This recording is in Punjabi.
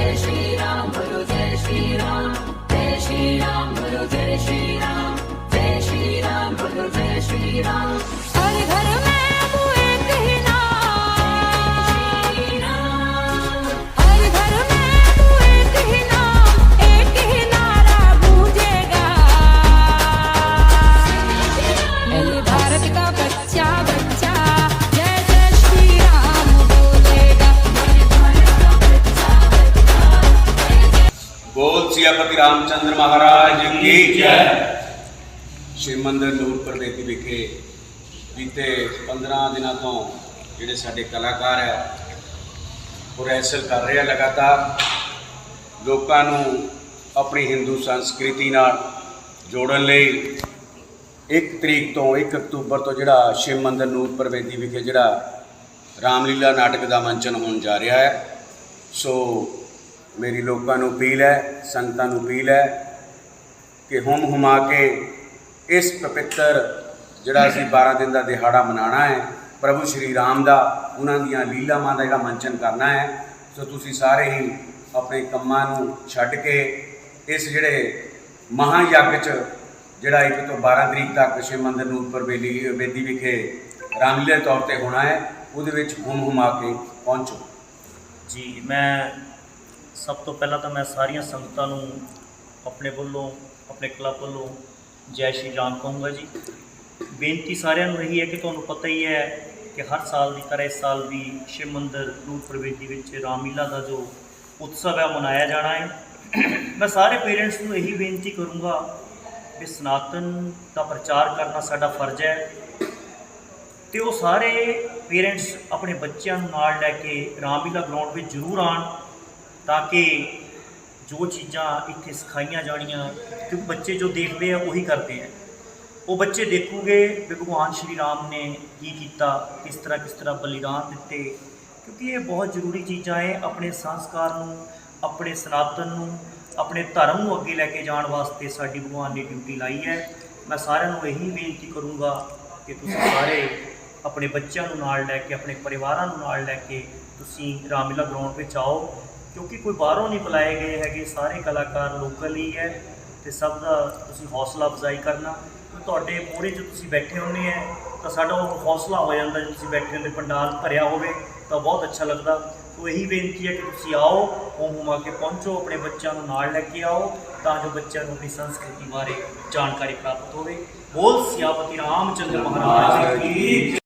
Jai Shri Ram, Guru Jai Shri Ram, Jai Shri Ram, Guru Jai Shri Ram. ਸਿਆਪਤੀ Ramchandra ਮਹਾਰਾਜ ਕੀ ਜੈ। ਸ਼੍ਰੀ ਮੰਦਰ ਨੂਰਪੁਰ ਬੇਦੀ ਵਿਖੇ ਬੀਤੇ 15 ਦਿਨਾਂ ਤੋਂ ਜਿਹੜੇ ਸਾਡੇ ਕਲਾਕਾਰ ਹੈ, ਉਹ ਰੈਸਲ ਕਰ ਰਹੇ ਆ ਲਗਾਤਾਰ। ਲੋਕਾਂ ਨੂੰ ਆਪਣੀ ਹਿੰਦੂ ਸੰਸਕ੍ਰਿਤੀ ਨਾਲ ਜੋੜਨ ਲਈ 1 ਤਰੀਕ ਤੋਂ 1 ਅਕਤੂਬਰ ਤੋਂ ਜਿਹੜਾ ਸ਼ਿਵ ਮੰਦਰ ਨੂਰਪੁਰ ਬੇਦੀ ਵਿਖੇ ਜਿਹੜਾ ਰਾਮਲੀਲਾ ਨਾਟਕ ਦਾ ਮੰਚਨ ਹੋਣ ਜਾ ਰਿਹਾ ਹੈ। ਸੋ ਮੇਰੀ ਲੋਕਾਂ ਨੂੰ ਅਪੀਲ ਹੈ, ਸੰਗਤਾਂ ਨੂੰ ਅਪੀਲ ਹੈ ਕਿ ਹੁਮ ਹੁਮਾ ਕੇ ਇਸ ਪਵਿੱਤਰ ਜਿਹੜਾ ਅਸੀਂ 12 ਦਿਨ ਦਾ ਦਿਹਾੜਾ ਮਨਾਉਣਾ ਹੈ, ਪ੍ਰਭੂ ਸ਼੍ਰੀ ਰਾਮ ਦਾ, ਉਹਨਾਂ ਦੀਆਂ ਲੀਲਾਵਾਂ ਦਾ ਜਿਹੜਾ ਮੰਚਨ ਕਰਨਾ ਹੈ, ਸੋ ਤੁਸੀਂ ਸਾਰੇ ਹੀ ਆਪਣੇ ਕੰਮਾਂ ਨੂੰ ਛੱਡ ਕੇ ਇਸ ਜਿਹੜੇ ਮਹਾਯੱਗ 'ਚ ਜਿਹੜਾ 1 ਤੋਂ 12 ਤਰੀਕ ਤੱਕ ਸ਼ਿਵ ਮੰਦਰ ਨੂਰਪੁਰ ਬੇਲੀ, ਬੇਦੀ ਵਿਖੇ ਰਾਮਲੀਲਾ ਤੌਰ ਤੇ ਹੋਣਾ ਹੈ, ਉਹਦੇ ਵਿੱਚ ਹੁਮ ਹੁਮਾ ਕੇ ਪਹੁੰਚੋ। ਜੀ, ਮੈਂ ਸਭ ਤੋਂ ਪਹਿਲਾਂ ਤਾਂ ਮੈਂ ਸਾਰੀਆਂ ਸੰਗਤਾਂ ਨੂੰ ਆਪਣੇ ਵੱਲੋਂ, ਆਪਣੇ ਕਲੱਬ ਵੱਲੋਂ ਜੈ ਸ਼੍ਰੀ ਰਾਮ ਕਹੂੰਗਾ ਜੀ। ਬੇਨਤੀ ਸਾਰਿਆਂ ਨੂੰ ਇਹੀ ਹੈ ਕਿ ਤੁਹਾਨੂੰ ਪਤਾ ਹੀ ਹੈ ਕਿ ਹਰ ਸਾਲ ਦੀ ਤਰ੍ਹਾਂ ਇਸ ਸਾਲ ਵੀ ਸ਼ਿਵ ਮੰਦਰ ਨੂਰਪੁਰ ਬੇਦੀ ਵਿੱਚ ਰਾਮਲੀਲਾ ਦਾ ਜੋ ਉਤਸਵ ਹੈ, ਉਹ ਮਨਾਇਆ ਜਾਣਾ ਹੈ। ਮੈਂ ਸਾਰੇ ਪੇਰੈਂਟਸ ਨੂੰ ਇਹੀ ਬੇਨਤੀ ਕਰੂੰਗਾ ਕਿ ਸਨਾਤਨ ਦਾ ਪ੍ਰਚਾਰ ਕਰਨਾ ਸਾਡਾ ਫਰਜ਼ ਹੈ ਤੇ ਉਹ ਸਾਰੇ ਪੇਰੈਂਟਸ ਆਪਣੇ ਬੱਚਿਆਂ ਨੂੰ ਨਾਲ ਲੈ ਕੇ ਰਾਮਲੀਲਾ ਗਰਾਊਂਡ ਵਿੱਚ ਜ਼ਰੂਰ ਆਣ ਤਾਂ ਕਿ ਜੋ ਚੀਜ਼ਾਂ ਇੱਥੇ ਸਿਖਾਈਆਂ ਜਾਣੀਆਂ, ਕਿਉਂਕਿ ਬੱਚੇ ਜੋ ਦੇਖਦੇ ਆ, ਉਹੀ ਕਰਦੇ ਆ। ਉਹ ਬੱਚੇ ਦੇਖੂਗੇ ਵੀ ਭਗਵਾਨ ਸ਼੍ਰੀ ਰਾਮ ਨੇ ਕੀ ਕੀਤਾ, ਕਿਸ ਤਰ੍ਹਾਂ ਕਿਸ ਤਰ੍ਹਾਂ ਬਲੀਦਾਨ ਦਿੱਤੇ। ਕਿਉਂਕਿ ਇਹ ਬਹੁਤ ਜ਼ਰੂਰੀ ਚੀਜ਼ਾਂ ਹੈ ਆਪਣੇ ਸੰਸਕਾਰ ਨੂੰ, ਆਪਣੇ ਸਨਾਤਨ ਨੂੰ, ਆਪਣੇ ਧਰਮ ਨੂੰ ਅੱਗੇ ਲੈ ਕੇ ਜਾਣ ਵਾਸਤੇ ਸਾਡੀ ਭਗਵਾਨ ਨੇ ਡਿਊਟੀ ਲਾਈ ਹੈ ਮੈਂ ਸਾਰਿਆਂ ਨੂੰ ਇਹੀ ਬੇਨਤੀ ਕਰੂੰਗਾ ਕਿ ਤੁਸੀਂ ਸਾਰੇ ਆਪਣੇ ਬੱਚਿਆਂ ਨੂੰ ਨਾਲ ਲੈ ਕੇ, ਆਪਣੇ ਪਰਿਵਾਰਾਂ ਨੂੰ ਨਾਲ ਲੈ ਕੇ ਤੁਸੀਂ ਰਾਮਲੀਲਾ ਗਰਾਊਂਡ ਵਿੱਚ ਆਓ। ਕਿਉਂਕਿ ਕੋਈ ਬਾਹਰੋਂ ਨਹੀਂ ਬੁਲਾਏ ਗਏ ਹੈਗੇ, ਸਾਰੇ ਕਲਾਕਾਰ ਲੋਕਲ ਹੀ ਹੈ ਤੇ ਸਭ ਦਾ ਤੁਸੀਂ ਹੌਸਲਾ ਅਫਜ਼ਾਈ ਕਰਨਾ। ਤੁਹਾਡੇ ਮੂਹਰੇ 'ਚ ਤੁਸੀਂ ਬੈਠੇ ਹੁੰਦੇ ਹੈ, ਤਾਂ ਸਾਡਾ ਉਹ ਹੌਸਲਾ ਹੋ ਜਾਂਦਾ ਜੇ ਤੁਸੀਂ ਬੈਠੇ ਹੁੰਦੇ, ਪੰਡਾਲ ਭਰਿਆ ਹੋਵੇ, ਤਾਂ ਬਹੁਤ ਅੱਛਾ ਲੱਗਦਾ। ਸੋ ਇਹੀ ਬੇਨਤੀ ਹੈ ਕਿ ਤੁਸੀਂ ਆਓ ਹੋਮ ਹੁਮਾ ਕੇ ਪਹੁੰਚੋ, ਆਪਣੇ ਬੱਚਿਆਂ ਨੂੰ ਨਾਲ ਲੈ ਕੇ ਆਓ, ਤਾਂ ਜੋ ਬੱਚਿਆਂ ਨੂੰ ਆਪਣੀ ਸੰਸਕ੍ਰਿਤੀ ਬਾਰੇ ਜਾਣਕਾਰੀ ਪ੍ਰਾਪਤ ਹੋਵੇ। ਬੋਲ ਸਿਆਪਤੀ ਰਾਮਚੰਦਰ ਮਹਾਰਾਜ ਕੀ